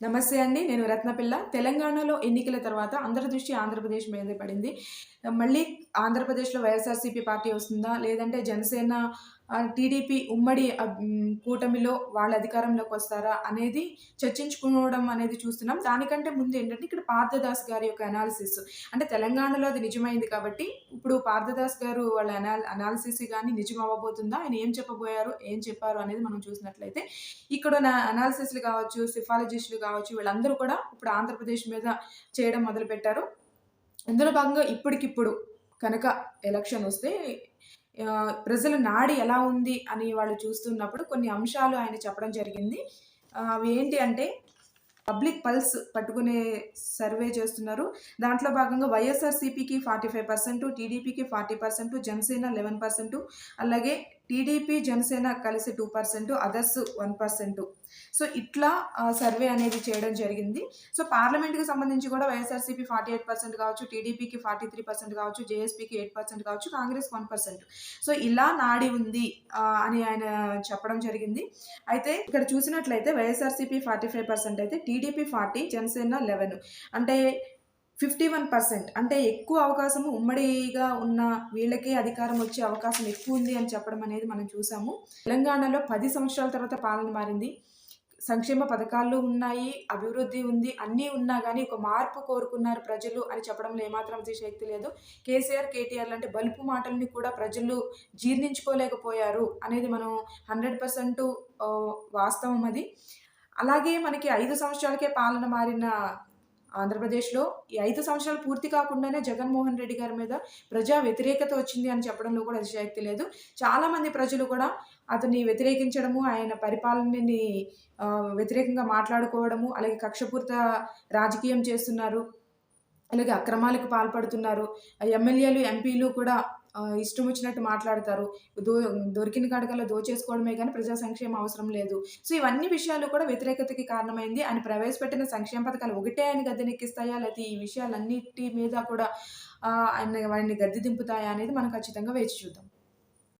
నమస్తే అండి నేను రత్నపిల్ల. తెలంగాణలో ఎన్నికల తర్వాత అందరి దృష్టి ఆంధ్రప్రదేశ్ మీద పడింది. మళ్ళీ ఆంధ్రప్రదేశ్లో వైఎస్ఆర్సీపీ పార్టీ వస్తుందా లేదంటే జనసేన టీడీపీ ఉమ్మడి కూటమిలో వాళ్ళ అధికారంలోకి వస్తారా అనేది చర్చించుకోవడం అనేది చూస్తున్నాం. దానికంటే ముందు ఏంటంటే ఇక్కడ పార్థదాస్ గారి యొక్క అనాలిసిస్ అంటే తెలంగాణలో అది నిజమైంది కాబట్టి ఇప్పుడు పార్థదాస్ గారు వాళ్ళ అనా అనాలిసిస్ కానీ నిజం అవ్వబోతుందా? ఆయన ఏం చెప్పబోయారు? ఏం చెప్పారు అనేది మనం చూసినట్లయితే ఇక్కడ నా అనాలిసిస్లు కావచ్చు సిఫాలజిస్టులు కావచ్చు వీళ్ళందరూ కూడా ఇప్పుడు ఆంధ్రప్రదేశ్ మీద చేయడం మొదలుపెట్టారు. ఇందులో భాగంగా ఇప్పటికిప్పుడు కనుక ఎలక్షన్ వస్తే ప్రజల నాడి ఎలా ఉంది అని వాళ్ళు చూస్తున్నప్పుడు కొన్ని అంశాలు ఆయన చెప్పడం జరిగింది. అవి ఏంటి అంటే పబ్లిక్ పల్స్ పట్టుకునే సర్వే చేస్తున్నారు. దాంట్లో భాగంగా వైఎస్ఆర్సీపీకి ఫార్టీ ఫైవ్ పర్సెంట్ టీడీపీకి forty percent Janasena eleven percent అలాగే టీడీపీ జనసేన కలిసి two percent others one percent so ఇట్లా సర్వే అనేది చేయడం జరిగింది. సో పార్లమెంట్కి సంబంధించి కూడా వైఎస్ఆర్సీపీ ఫార్టీ ఎయిట్ పర్సెంట్ కావచ్చు టీడీపీకి ఫార్టీ త్రీ పర్సెంట్ కావచ్చు జేఎస్పీకి ఎయిట్ పర్సెంట్ కావచ్చు కాంగ్రెస్ వన్ పర్సెంట్ సో ఇలా నాడి ఉంది అని ఆయన చెప్పడం జరిగింది. అయితే ఇక్కడ చూసినట్లయితే వైఎస్ఆర్సీపీ ఫార్టీ ఫైవ్ పర్సెంట్ అయితే టీడీపీ ఫార్టీ జనసేన లెవెన్ అంటే ఫిఫ్టీ వన్ పర్సెంట్. అంటే ఎక్కువ అవకాశం ఉమ్మడిగా ఉన్న వీళ్ళకే అధికారం వచ్చే అవకాశం ఎక్కువ ఉంది అని చెప్పడం అనేది మనం చూసాము. తెలంగాణలో పది సంవత్సరాల తర్వాత పాలన మారింది. సంక్షేమ పథకాలు ఉన్నాయి అభివృద్ధి ఉంది అన్నీ ఉన్నా కానీ ఒక మార్పు కోరుకున్నారు ప్రజలు అని చెప్పడంలో ఏమాత్రం అతిశక్తి లేదు. కేసీఆర్ కేటీఆర్ లాంటి బలుపు మాటల్ని కూడా ప్రజలు జీర్ణించుకోలేకపోయారు అనేది మనం హండ్రెడ్ పర్సెంట్ వాస్తవం అది. అలాగే మనకి ఐదు సంవత్సరాలకే పాలన మారిన ఆంధ్రప్రదేశ్లో ఈ ఐదు సంవత్సరాలు పూర్తి కాకుండానే జగన్మోహన్ రెడ్డి గారి మీద ప్రజా వ్యతిరేకత వచ్చింది అని చెప్పడంలో కూడా అతిశయక్తి లేదు. చాలామంది ప్రజలు కూడా అతన్ని వ్యతిరేకించడము ఆయన పరిపాలనని వ్యతిరేకంగా మాట్లాడుకోవడము అలాగే కక్షపూరిత రాజకీయం చేస్తున్నారు అలాగే అక్రమాలకు పాల్పడుతున్నారు. ఎమ్మెల్యేలు ఎంపీలు కూడా ఇష్టం వచ్చినట్టు మాట్లాడతారు. దో దొరికిన కాడకల్లా దోచేసుకోవడమే కానీ ప్రజా సంక్షేమం అవసరం లేదు. సో ఇవన్నీ విషయాలు కూడా వ్యతిరేకతకి కారణమైంది. ఆయన ప్రవేశపెట్టిన సంక్షేమ పథకాలు ఒకటే ఆయన గద్దెనెక్కిస్తాయా? లేకపోతే ఈ విషయాలన్నిటి మీద కూడా ఆయన వాడిని గద్దె దింపుతాయా అనేది మనం ఖచ్చితంగా వేచి చూద్దాం.